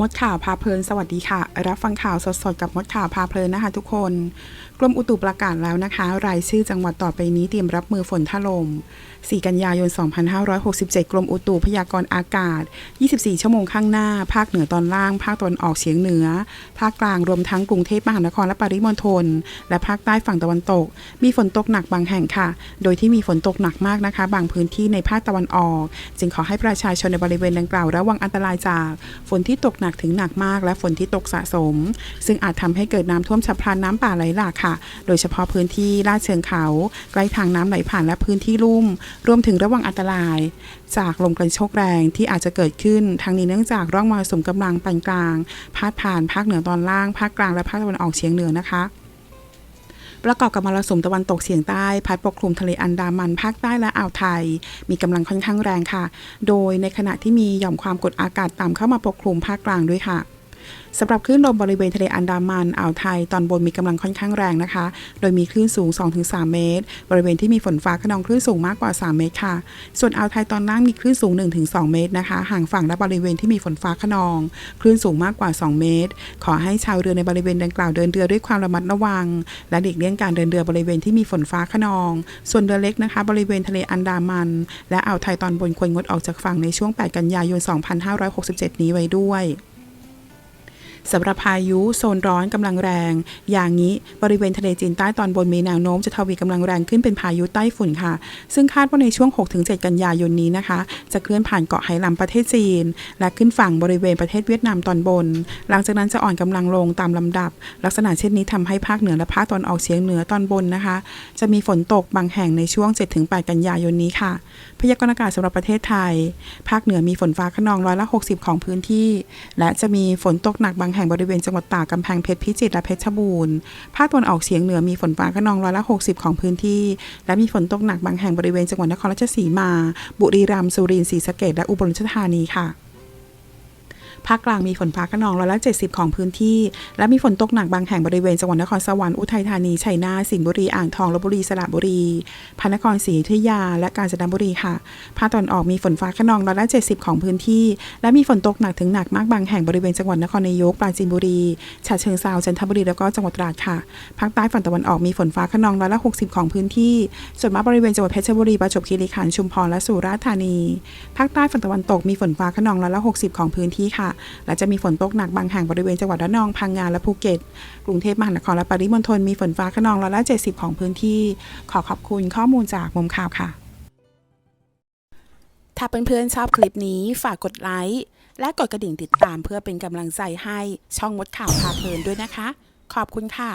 มดข่าวพาเพลินสวัสดีค่ะ รับฟังข่าวสดๆกับมดข่าวพาเพลินนะคะ ทุกคน กรมอุตุประกาศแล้วนะคะ รายชื่อจังหวัดต่อไปนี้เตรียมรับมือฝนถล่ม 4 กันยายน 2567 กรมอุตุพยากรณ์อากาศ 24 ชั่วโมงข้างหน้า ภาคเหนือตอนล่าง ภาคตะวันออกเฉียงเหนือ ภาคกลางรวมทั้งกรุงเทพมหานครและปริมณฑลและภาคใต้ฝั่งตะวันตก มีฝนตกหนักบางแห่งค่ะ โดยที่มีฝนตกหนักมากนะคะ บางพื้นที่ในภาคตะวันออก จึงขอให้ประชาชนในบริเวณดังกล่าวระวังอันตรายจากฝนที่ตกหนักถึงหนักมาก และฝนที่ตกสะสม ซึ่งอาจทำให้เกิดน้ำท่วมฉับพลันน้ำป่าไหลหลากค่ะ โดยเฉพาะพื้นที่ลาดเชิงเขา ใกล้ทางน้ำไหลผ่านและพื้นที่ลุ่ม รวมถึงระวังอันตราย จากลมกระโชกแรงที่อาจจะเกิดขึ้นทั้งนี้เนื่องจากร่องมรสุมกำลังปานกลาง พาดผ่านภาคเหนือตอนล่าง ภาคกลางและภาคตะวันออกเฉียงเหนือนะคะ ประกอบกับมรสุมตะวันตกเฉียงใต้พัดปกคลุมทะเลอันดามันภาคใต้และอ่าวไทย มีกำลังค่อนข้างแรงค่ะ โดยในขณะที่มีหย่อมความกดอากาศต่ำเข้ามาปกคลุมภาคกลางด้วยค่ะ สำหรับคลื่นลมบริเวณทะเลอันดามันอ่าวไทยตอนบนมีกำลังค่อนข้างแรงนะคะ โดยมีคลื่นสูง 2-3 เมตร บริเวณที่มีฝนฟ้าขนองคลื่นสูงมากกว่า 3 เมตรค่ะ ส่วนอ่าวไทยตอนล่างมีคลื่นสูง 1-2 เมตรนะคะ ห่างฝั่งและบริเวณที่มีฝนฟ้าขนอง คลื่นสูงมากกว่า 2 เมตร ขอให้ชาวเรือในบริเวณดังกล่าวเดินเรือด้วยความระมัดระวัง และหลีกเลี่ยงการเดินเรือบริเวณที่มีฝนฟ้าขนอง ส่วนเรือเล็กนะคะ บริเวณทะเลอันดามัน และอ่าวไทยตอนบนควรงดออกจากฝั่งในช่วง 8 กันยายน 2567 นี้ไว้ด้วย สำหรับพายุโซนร้อนกำลังแรง อย่างนี้บริเวณทะเลจีนใต้ตอนบนมีแนวโน้มจะทวีกำลังแรงขึ้นเป็นพายุใต้ฝุ่นค่ะ ซึ่งคาดว่าในช่วง 6-7 กันยายนนี้นะคะ จะเคลื่อนผ่านเกาะไหหลำประเทศจีน และขึ้นฝั่งบริเวณประเทศเวียดนามตอนบน หลังจากนั้นจะอ่อนกำลังลงตามลำดับ ลักษณะเช่นนี้ทำให้ภาคเหนือและภาคตอนออกเฉียงเหนือตอนบนนะคะ จะมีฝนตกบางแห่งในช่วง 7-8 กันยายนนี้ค่ะ พยากรณ์อากาศสำหรับประเทศไทย ภาคเหนือมีฝนฟ้าขนองร้อยละ 60 ของพื้นที่ และจะมีฝนตกหนักบางแห่งห่งบริเวณจังหวัดตากกำแพงเพชรพิจิตรและเพชรบูรณ์ ภาคตะวันออกเฉียงเหนือมีฝนฟ้าขนองร้อยละ 60 ของพื้นที่ และมีฝนตกหนักบางแห่งบริเวณจังหวัดนครราชสีมา บุรีรัมย์สุรินทร์ศรีสะเกษและอุบลราชธานีค่ะ ภาคกลางมีฝนฟ้าขนองร้อยละ70 ของพื้นที่ และมีฝนตกหนักบางแห่งบริเวณจังหวัดนครสวรรค์อุทัยธานีชัยนาทสิงห์บุรีอ่างทองลบบุรีสระบุรีพระนครศรีอยุธยา และกาญจนบุรีค่ะภาคตะวันออกมีฝนฟ้าขนองร้อยละ70 ของพื้นที่ และมีฝนตกหนักถึงหนักมากบางแห่งบริเวณจังหวัดนครนายกปราจีนบุรีฉะเชิงเทราจันทบุรีแล้วก็จังหวัดตราดค่ะภาคใต้ฝั่งตะวันออกมีฝนฟ้าขนองร้อยละ60 ของพื้นที่ ส่วนมากบริเวณจังหวัดเพชรบุรีประจวบคีรีขันธ์ชุมพรและสุราษฎร์ธานี ภาคใต้ฝั่งตะวันตกมีฝนฟ้าขนองร้อยละ60 ของพื้นที่ค่ะและจะมีฝนตกหนักบางแห่งบริเวณจังหวัดระนองพังงาและภูเก็ต กรุงเทพมหานครและปริมณฑลมีฝนฟ้าขนองร้อยละ70 ของพื้นที่ ขอขอบคุณข้อมูลจากมุมข่าวค่ะ ถ้าเพื่อนๆชอบคลิปนี้ฝากกดไลค์และกดกระดิ่งติดตามเพื่อเป็นกำลังใจให้ช่องมดข่าวพาเพลินด้วยนะคะ ขอบคุณค่ะ